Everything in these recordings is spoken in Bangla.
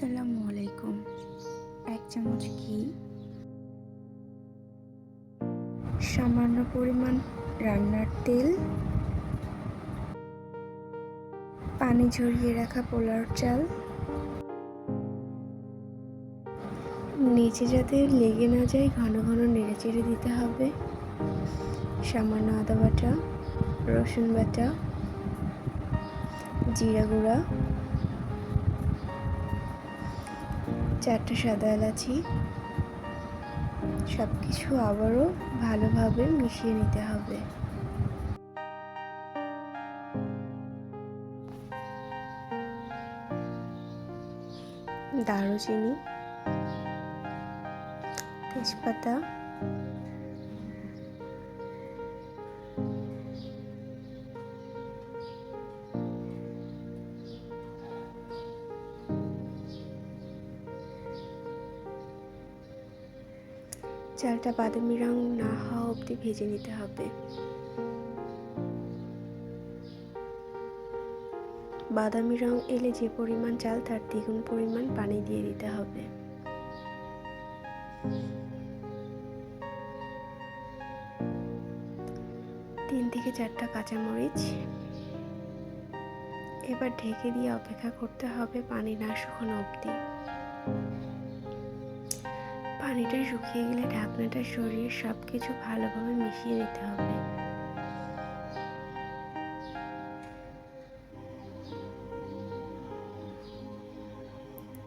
আসসালামু আলাইকুম। এক চামচ ঘি। সামান্য পরিমাণ রান্নার তেল। পানি ঝরিয়ে রাখা পোলার চাল। নিচে যাতে লেগে না যায়, ঘন ঘন নেড়ে চেড়ে দিতে হবে। সামান্য আদা বাটা, রসুন বাটা, জিরা গুঁড়া চারটে সাদা এলাচি সব কিছু আবারও ভালোভাবে মিশিয়ে নিতে হবে। দারুচিনি তেজপাতা চালটা বাদামি রং না হওয়া অবধি ভেজে নিতে হবে। বাদামি রং এলে যে পরিমাণ চাল, তার দ্বিগুণ পরিমাণ পানি দিয়ে দিতে হবে। তিন থেকে চারটা কাঁচামরিচ। এবার ঢেকে দিয়ে অপেক্ষা করতে হবে পানি না শুকানো অবধি। পানিটা শুকিয়ে গেলে ঢাকনাটা সরিয়ে সব কিছু ভালোভাবে মিশিয়ে নিতে হবে।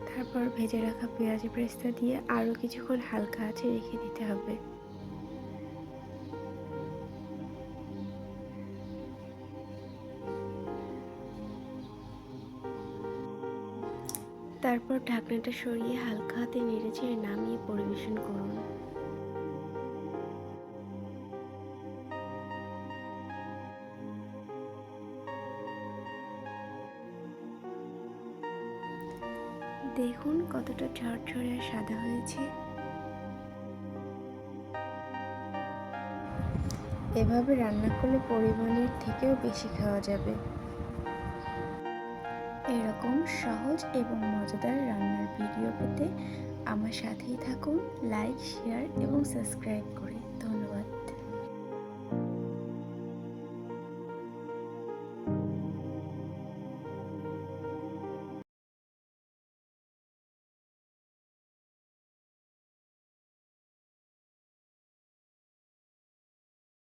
তারপর ভেজে রাখা পেঁয়াজ পেস্তা দিয়ে আরও কিছুক্ষণ হালকা আছে রেখে দিতে হবে। তারপর ঢাকনাটা সরিয়ে হালকা হাতে নেড়ে চেড়ে নামিয়ে পরিবেশন করুন। দেখুন কতটা ঝরঝরে আর সাদা হয়েছে। এভাবে রান্না করলে পরিমাণের থেকেও বেশি খাওয়া যাবে। এরকম সহজ এবং মজাদার রান্নার ভিডিও পেতে আমার সাথেই থাকুন লাইক শেয়ার এবং সাবস্ক্রাইব করে।